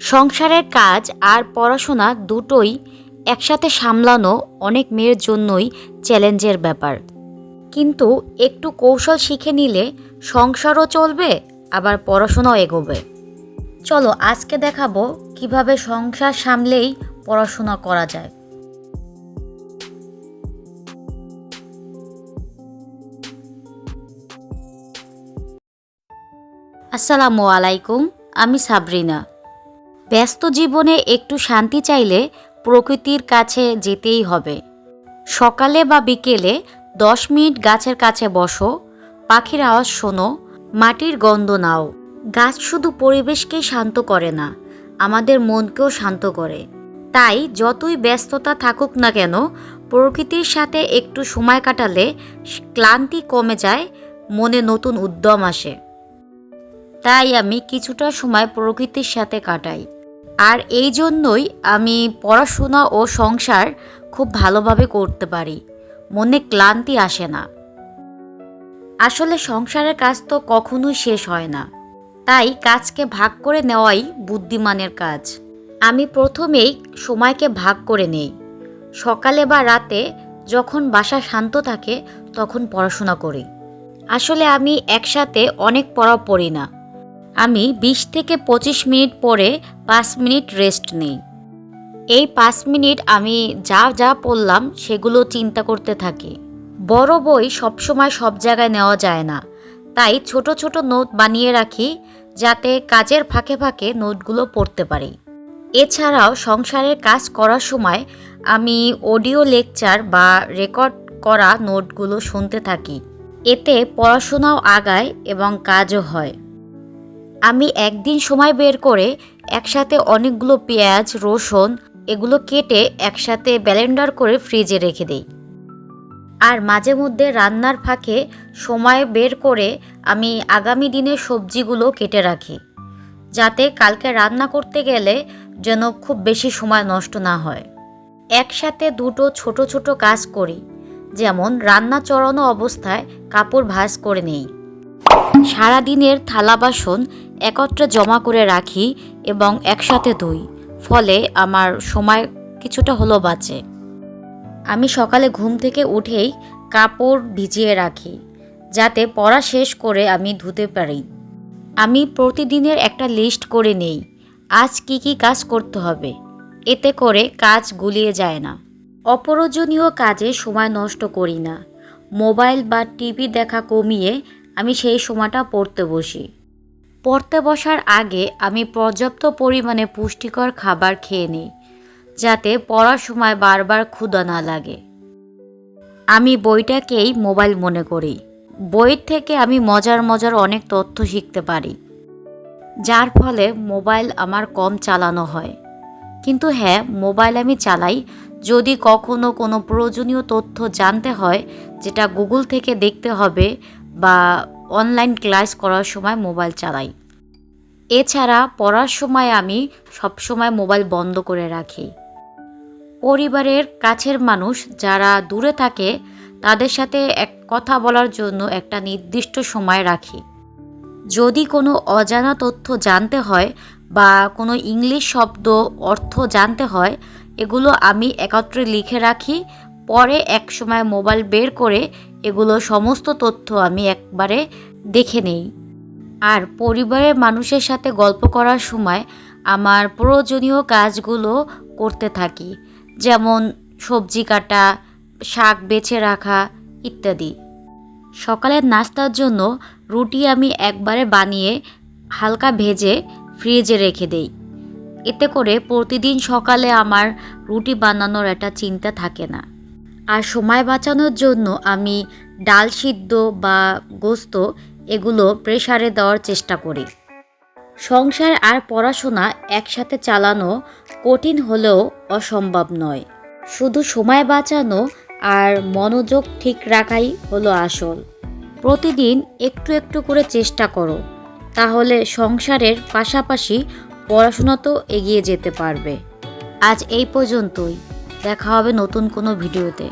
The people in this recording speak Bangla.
সংসারের কাজ আর পড়াশোনা দুটোই একসাথে সামলানো অনেক মেয়ের জন্যই চ্যালেঞ্জের ব্যাপার। কিন্তু একটু কৌশল শিখে নিলে সংসারও চলবে, আবার পড়াশোনাও এগোবে। চলো আজকে দেখাবো কীভাবে সংসার সামলেই পড়াশোনা করা যায়। আসসালামু আলাইকুম, আমি সাবরিনা। ব্যস্ত জীবনে একটু শান্তি চাইলে প্রকৃতির কাছে যেতেই হবে। সকালে বা বিকেলে দশ মিনিট গাছের কাছে বসো, পাখির আওয়াজ শোনো, মাটির গন্ধ নাও। গাছ শুধু পরিবেশকেই শান্ত করে না, আমাদের মনকেও শান্ত করে। তাই যতই ব্যস্ততা থাকুক না কেন, প্রকৃতির সাথে একটু সময় কাটালে ক্লান্তি কমে যায়, মনে নতুন উদ্যম আসে। তাই আমি কিছুটা সময় প্রকৃতির সাথে কাটাই। আর এই জন্যই আমি পড়াশোনা ও সংসার খুব ভালোভাবে করতে পারি। মনে ক্লান্তি আসে না। আসলে সংসারের কাজ তো কখনোই শেষ হয় না। তাই কাজকে ভাগ করে নেওয়াই বুদ্ধিমানের কাজ। আমি প্রথমেই সময়কে ভাগ করে নেই। সকালে বা রাতে যখন বাসা শান্ত থাকে তখন পড়াশোনা করি। আসলে আমি একসাথে অনেক পড়া পড়ি না। আমি বিশ থেকে পঁচিশ মিনিট পরে পাঁচ মিনিট রেস্ট নিই। এই পাঁচ মিনিট আমি যা যা পড়লাম সেগুলো চিন্তা করতে থাকি। বড় বই সবসময় সব জায়গায় নেওয়া যায় না। তাই ছোট ছোট নোট বানিয়ে রাখি যাতে কাজের ফাঁকে ফাঁকে নোটগুলো পড়তে পারি। এছাড়াও সংসারের কাজ করার সময় আমি অডিও লেকচার বা রেকর্ড করা নোটগুলো শুনতে থাকি। এতে পড়াশোনাও আগায় এবং কাজও হয়। আমি একদিন সময় বের করে একসাথে অনেকগুলো পেঁয়াজ, রসুন এগুলো কেটে একসাথে ব্যালেন্ডার করে ফ্রিজে রেখে দিই। আর মাঝে মধ্যে রান্নার ফাঁকে সময় বের করে আমি আগামী দিনে সবজিগুলো কেটে রাখি, যাতে কালকে রান্না করতে গেলে যেন খুব বেশি সময় নষ্ট না হয়। একসাথে দুটো ছোট ছোট কাজ করি, যেমন রান্না চড়ানো অবস্থায় কাপড় ভাঁজ করে নেই। সারাদিনের থালা বাসন একত্রে জমা করে রাখি এবং একসাথে ধুই, ফলে আমার সময় কিছুটা হলো বাঁচে। আমি সকালে ঘুম থেকে উঠেই কাপড় ভিজিয়ে রাখি, যাতে পড়া শেষ করে আমি ধুতে পারি। আমি প্রতিদিনের একটা লিস্ট করে নেই, আজ কি কি কাজ করতে হবে, এতে করে কাজ গুলিয়ে যায় না। অপ্রয়োজনীয় কাজে সময় নষ্ট করি না, মোবাইল বা টিভি দেখা কমিয়ে আমি সেই সময়টা পড়তে বসি। পড়তে বসার আগে আমি পর্যাপ্ত পরিমাণে পুষ্টিকর খাবার খেয়ে নিই, যাতে পড়ার সময় বারবার ক্ষুধা না লাগে। আমি বইটাকেই মোবাইল মনে করি। বইয়ের থেকে আমি মজার মজার অনেক তথ্য শিখতে পারি, যার ফলে মোবাইল আমার কম চালানো হয়। কিন্তু হ্যাঁ মোবাইল আমি চালাই যদি কখনো কোনো প্রয়োজনীয় তথ্য জানতে হয়, যেটা গুগল থেকে দেখতে হবে বা অনলাইন ক্লাস করার সময় মোবাইল চালাই। এছাড়া পড়ার সময় আমি সবসময় মোবাইল বন্ধ করে রাখি। পরিবারের কাছের মানুষ যারা দূরে থাকে, তাদের সাথে এক কথা বলার জন্য একটা নির্দিষ্ট সময় রাখি। যদি কোনো অজানা তথ্য জানতে হয় বা কোনো ইংলিশ শব্দ, অর্থ জানতে হয়, এগুলো আমি একত্রে লিখে রাখি। পরে এক সময় মোবাইল বের করে এগুলো সমস্ত তথ্য আমি একবারে দেখে নেই। আর পরিবারের মানুষের সাথে গল্প করার সময় আমার প্রয়োজনীয় কাজগুলো করতে থাকি, যেমন সবজি কাটা, শাক বেছে রাখা ইত্যাদি। সকালের নাস্তার জন্য রুটি আমি একবারে বানিয়ে হালকা ভেজে ফ্রিজে রেখে দেই। এতে করে প্রতিদিন সকালে আমার রুটি বানানোর একটা চিন্তা থাকে না। আর সময় বাঁচানোর জন্য আমি ডাল সিদ্ধ বা গোস্ত এগুলো প্রেসারে দেওয়ার চেষ্টা করি। সংসার আর পড়াশোনা একসাথে চালানো কঠিন হলেও অসম্ভব নয়। শুধু সময় বাঁচানো আর মনোযোগ ঠিক রাখাই হলো আসল। প্রতিদিন একটু একটু করে চেষ্টা করো, তাহলে সংসারের পাশাপাশি পড়াশোনা তো এগিয়ে যেতে পারবে। আজ এই পর্যন্তই। দেখা হবে নতুন কোনো ভিডিওতে।